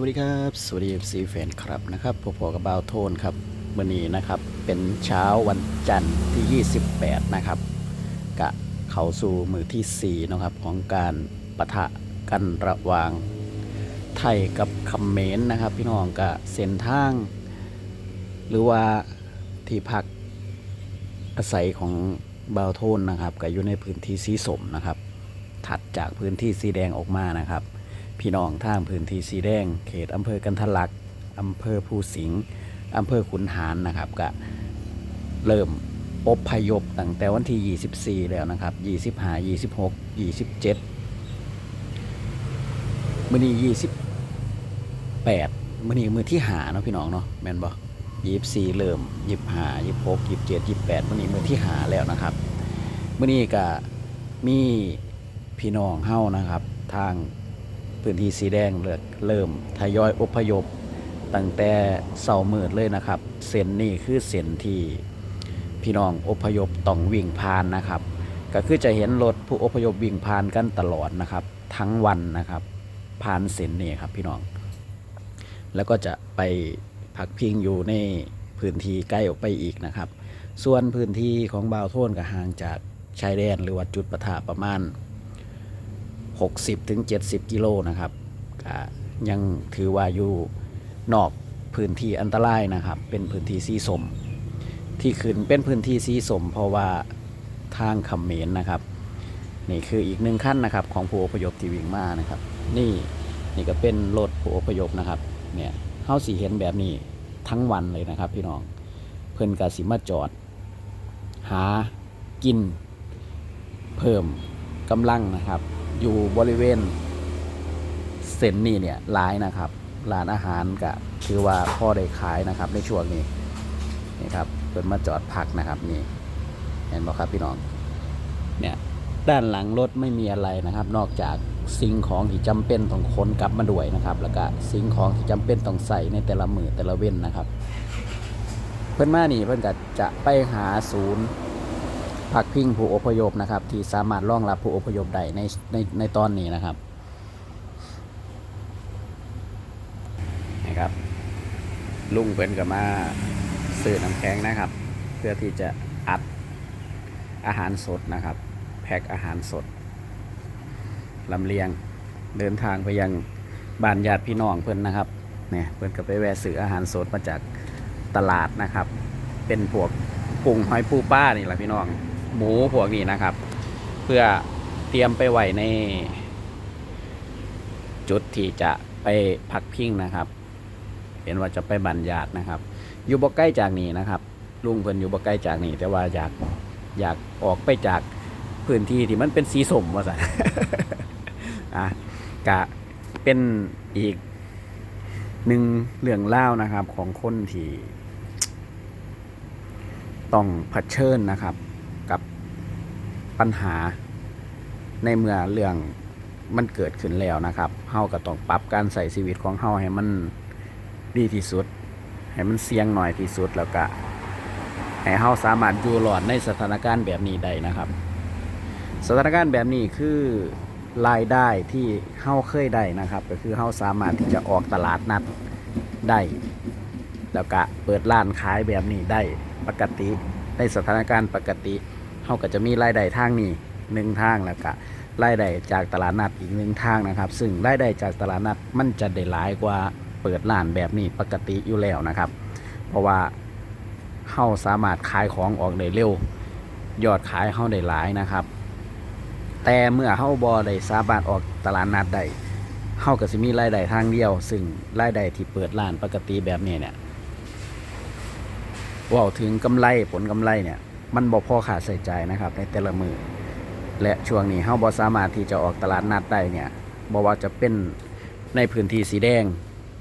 วัสดีครับสวัสดีซีแฟนครับนะครับพบกับบาวโทนครับวันนี้นะครับเป็นเช้าวันจันทร์ที่ 28 นะครับกะเขาสู่มือที่4นะครับของการปะทะกันระหว่างไทยกับเขมรนะครับ พี่น้องกะเส้นทาง หรือว่าที่พักอาศัยของบาวโทนนะครับก็อยู่ในพื้นที่สีสมนะครับ ถัดจากพื้นที่สีแดงออกมานะครับ พี่น้องทางพื้นที่สีแดง เขตอำเภอกันทลักอำเภอภูสิงห์อำเภอขุนหารนะครับก็เริ่มอพยพตั้งแต่วันที่ 24 แล้วนะครับ 25 26 27มื้อนี้ 28มื้อนี้มื้อที่หาเนาะพี่น้องเนาะแม่นบ่24 เริ่ม 25 26 27 28มื้อนี้มื้อที่หาแล้วนะครับมื้อนี้ก็มีพี่น้องเฮานะครับ ทาง พื้นที่สีแดงเริ่มเริ่มทยอยอพยพตั้งแต่เสาร์มืดเลยนะครับ เส้นนี้คือเส้นที่พี่น้องอพยพต้องวิ่งผ่านนะครับ ก็คือจะเห็นรถผู้อพยพวิ่งผ่านกันตลอดนะครับ ทั้งวันนะครับผ่านเส้นนี้ครับพี่น้อง แล้วก็จะไปพักพิงอยู่ในพื้นที่ใกล้ออกไปอีกนะครับ ส่วนพื้นที่ของบาวโทนก็ห่างจากชายแดนหรือว่าจุดประทะประมาณ 60ถึง70 กิโลนะครับยังถือว่าอยู่นอกพื้นที่อันตรายนะครับ เป็นพื้นที่สีสม ที่ขึ้นเป็นพื้นที่สีสม เพราะว่าทางเขมรนะครับ นี่คืออีกหนึ่งขั้นนะครับ ของผู้อพยพที่วิ่งมานะครับ นี่นี่ก็เป็นรถผู้อพยพนะครับเนี่ยเฮาสีเห็นแบบนี้ทั้งวันเลยนะครับ พี่น้องเพิ่นกสิมาจอด หากิน เพิ่มกำลังนะครับ อยู่บริเวณเส้นนี้เนี่ยหลายนะครับร้านอาหารก็คือว่าพ่อได้ขายนะครับในช่วงนี้นี่ครับเปิดมาจอดพักนะครับนี่เห็นไหมครับพี่น้องเนี่ยด้านหลังรถไม่มีอะไรนะครับ นอกจากสิ่งของที่จำเป็นต้องขนกลับมาด้วยนะครับ แล้วก็สิ่งของที่จำเป็นต้องใส่ในแต่ละมือแต่ละเว้นนะครับ เพื่อนมานี่เพื่อนก็จะไปหาศูนย์ พักพิงผู้อพยพนะครับ ที่สามารถรองรับผู้อพยพได้ในในในตอนนี้นะครับนะครับ ลุงเป็นกับมาซื้อน้ำแข็งนะครับ เพื่อที่จะอัดอาหารสดนะครับ แพ็คอาหารสดลำเลียงเดินทางไปยังบ้านญาติพี่น้องเพื่อนนะครับเนี่ยเพื่อนก็ไปแวะซื้ออาหารสดมาจากตลาดนะครับ เป็นพวกกุ้งหอยปูป้านี่แหละพี่น้อง หมูพวกนี้นะครับ เพื่อเตรียมไปไหวใน จุดที่จะไปพักพิงนะครับ เห็นว่าจะไปบันญาตนะครับ อยู่บ่ใกล้จากนี้นะครับ ลุงเพิ่นอยู่บ่ใกล้จากนี้แต่ว่าอยากอยากออกไปจากพื้นที่ที่มันเป็นสีสมว่าสันอะกะเป็นอีกหนึ่งเรื่องเล่านะครับของคนที่ ต้องเผชิญนะครับ ปัญหาในเมื่อเรื่องมันเกิดขึ้นแล้วนะครับเฮาก็ต้องปรับการใส่ชีวิตของเฮาให้มันดีที่สุด ให้มันเสี่ยงหน่อยที่สุดแล้วก็ให้เฮาสามารถอยู่รอดในสถานการณ์แบบนี้ได้นะครับ สถานการณ์แบบนี้คือรายได้ที่เฮาเคยได้นะครับ ก็คือเฮาสามารถที่จะออกตลาดนัดได้ แล้วก็เปิดร้านขายแบบนี้ได้ปกติในสถานการณ์ปกติ เขาก็จะมีรายได้ทางนี้หนึ่งทางแล้วก็รายได้จากตลาดนัดอีกหนึ่งทางนะครับ ซึ่งรายได้จากตลาดนัดมันจะได้หลายกว่าเปิดร้านแบบนี้ปกติอยู่แล้วนะครับ เพราะว่าเขาสามารถขายของออกได้เร็ว ยอดขายเขาได้หลายนะครับ แต่เมื่อเขาบอได้สามารถออกตลาดนัดได้เขาก็จะมีรายได้ทางเดียว ซึ่งรายได้ที่เปิดร้านปกติแบบนี้เนี่ยว่าถึงกำไรผลกำไรเนี่ย มันบ่พอขาดใส่ใจนะครับ ในแต่ละมือและช่วงนี้เฮาบ่สามารถที่จะออกตลาดนัดได้เนี่ยบ่ว่าจะเป็นในพื้นที่สีแดง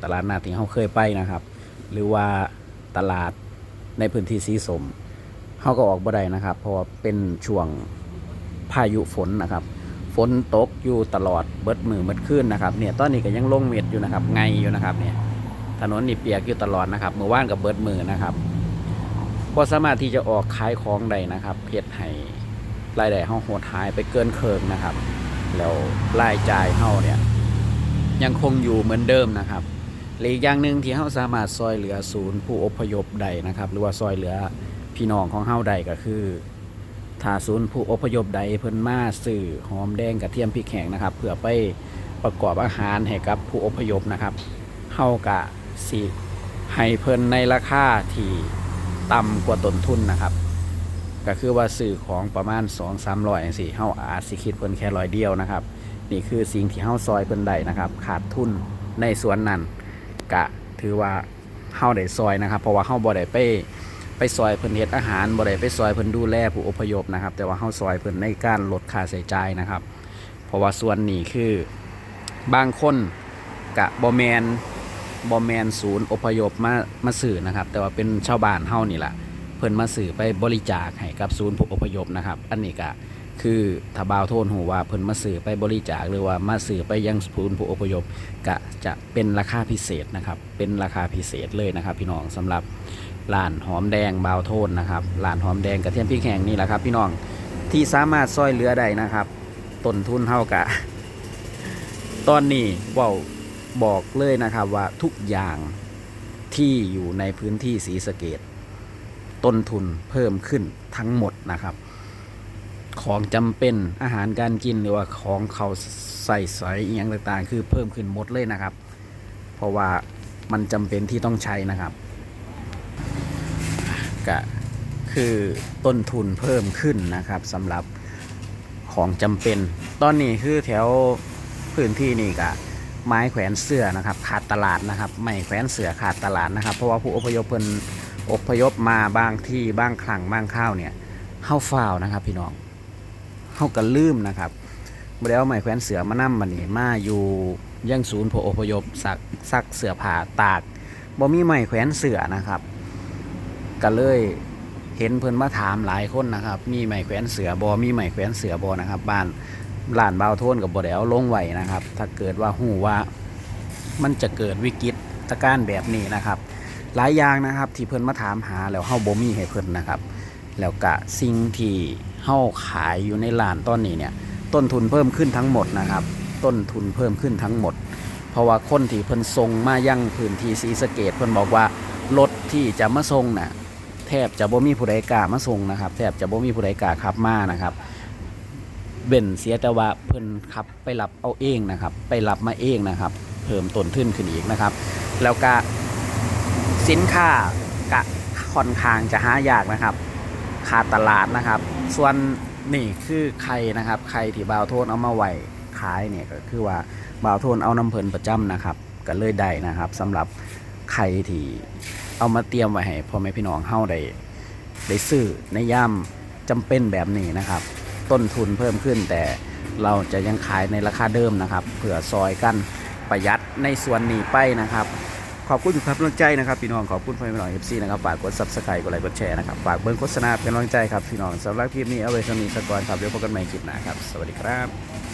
ตลาดนัดที่เฮาเคยไปนะครับ หรือว่าตลาดในพื้นที่สีสมเฮาก็ออกบ่ได้นะครับ เพราะว่าเป็นช่วงพายุฝนนะครับ ฝนตกอยู่ตลอดเบิดมือเบิดคืนนะครับเนี่ยตอนนี้ก็ยังลงเม็ดอยู่นะครับไงอยู่นะครับเนี่ยถนนนี่เปียกอยู่ตลอดนะครับเมื่อวานกับเบิดมือนะครับ บ่สามารถที่จะออกขายของได้นะครับเฮ็ดให้รายได้เฮาโหดหายไปเกินเคิงนะครับ แล้วรายจ่ายเฮาเนี่ยยังคงอยู่เหมือนเดิมนะครับและอีกอย่างหนึ่งที่เฮาสามารถซอยเหลือศูนย์ผู้อพยพใดนะครับ หรือว่าซอยเหลือพี่น้องของเฮาใดก็คือถ้าศูนย์ผู้อพยพใดเพิ่นมาซื้อหอมแดงกระเทียมพริกแห้งนะครับเพื่อไปประกอบอาหารให้กับผู้อพยพนะครับเฮากะสิให้เพิ่นในราคาที่ ต่ำกว่าต้นทุนนะครับ ก็คือว่าซื้อของประมาณ 2 3 0 0จังซี่เฮาอาจสิคิดเพิ่นแค่ร้อยเดียวนะครับ นี่คือสิ่งที่เฮาซอยเพิ่นได้นะครับ ขาดทุนในส่วนนั้นกะถือว่าเฮาได้ซอยนะครับ เพราะว่าเฮาบ่ได้ไปไปซอยเพิ่นเฮ็ดอาหารบ่ได้ไปซอยเพิ่นดูแลผู้อพยพนะครับ แต่ว่าเฮาซอยเพิ่นในการลดค่าใช้จ่ายนะครับ เพราะว่าส่วนนี้คือบางคนกะบ่แมน บ่แมนศูนย์อพยพมามาสื่อนะครับ แต่ว่าเป็นชาวบ้านเฮานี่แหละเพิ่นมาสื่อไปบริจาคให้กับศูนย์ผู้อพยพนะครับ อันนี้ก็คือถ้าบ่าวโทนหูว่าเพิ่นมาสื่อไปบริจาคหรือว่ามาสื่อไปยังศูนย์ผู้อพยพก็จะเป็นราคาพิเศษนะครับ เป็นราคาพิเศษเลยนะครับ พี่น้องสำหรับร้านหอมแดงบ่าวโทนนะครับร้านหอมแดงกระเทียมพริกแห้งนี่แหละครับ พี่น้องที่สามารถซอยเหลือได้นะครับต้นทุนเท่ากับตอนนี้ว่า บอกเลยนะครับว่าทุกอย่างที่อยู่ในพื้นที่สีสเกต ต้นทุนเพิ่มขึ้นทั้งหมดนะครับ ของจำเป็นอาหารการกินหรือว่าของเขาใส่ใส่อย่างต่างๆ คือเพิ่มขึ้นหมดเลยนะครับ เพราะว่ามันจำเป็นที่ต้องใช้นะครับก็คือต้นทุนเพิ่มขึ้นนะครับสำหรับของจำเป็น ตอนนี้คือแถวพื้นที่นี่ก็ ไม้แขวนเสื้อนะครับขาดตลาดนะครับไม้แขวนเสื้อขาดตลาดนะครับ เพราะว่าผู้อพยพเพิ่นอพยพมาบางที่บางครั้งบางข้าวเนี่ยเฮาฟ้าวนะครับ พี่น้องเฮาก็ลืมนะครับบ่ได้เอไม้แขวนเสือมานํบัดนี้มาอยู่ยังศูนย์ผู้อพยพซักซักเสือผ้าตากบ่มีไม้แขวนเสือนะครับก็เลยเห็นเพิ่นมาถามหลายคนนะครับ มีไม้แขวนเสือบอมีไม้แขวนเสือบอนะครับ บ้าน ร้านบาวโทนกับบอได้เอาลงไหวนะครับ ถ้าเกิดว่าหูว่ามันจะเกิดวิกฤตการณ์แบบนี้นะครับ หลายอย่างนะครับที่เพิ่นมาถามหาแล้วเฮาบ่มีให้เพิ่นนะครับ แล้วก็สิ่งที่เฮาขายอยู่ในร้านตอนนี้เนี่ย ต้นทุนเพิ่มขึ้นทั้งหมดนะครับ ต้นทุนเพิ่มขึ้นทั้งหมด เพราะว่าคนที่เพิ่นส่งมายั่งพื้นที่ศรีสเกดเพิ่นบอกว่ารถที่จะมาส่งน่ะแทบจะบ่มีผู้ใดกล้ามาส่งนะครับ แทบจะบ่มีผู้ใดกล้าขับมานะครับ เว้นเสียแต่ว่าเพิ่นขับไปรับเอาเองนะครับ ไปรับมาเองนะครับ เพิ่มต้นทุนขึ้นอีกนะครับ แล้วก็สินค้ากะค่อนข้างจะหายากนะครับขาดตลาดนะครับ ส่วนนี่คือไข่นะครับไข่ที่บ่าวโทนเอามาไหวขายเนี่ยก็คือว่าบ่าวโทนเอาน้ำเพลินประจำนะครับก็เลยได้นะครับสำหรับไข่ที่เอามาเตรียมไว้ให้พ่อแม่พี่น้องเฮาได้ได้ซื้อในย่ามจำเป็นแบบนี้นะครับ ต้นทุนเพิ่มขึ้น แต่เราจะยังขายในราคาเดิมนะครับเผื่อซอยกันประหยัดในส่วนนี้ไปนะครับ ขอบคุณทุกครับกำลังใจนะครับพี่น้องขอบคุณพ่อแม่พี่อยเอฟซีนะครับฝากกดซับสไครต์กดไลค์กดแชร์นะครับฝากเบิ้งโฆษณาเป็นกำลังใจครับพี่น้องสำหรับคลิปนี้เอาไว้สมีสกอนครับเดี๋ยวพบกันใหม่คลิปหน้าครับสวัสดีครับ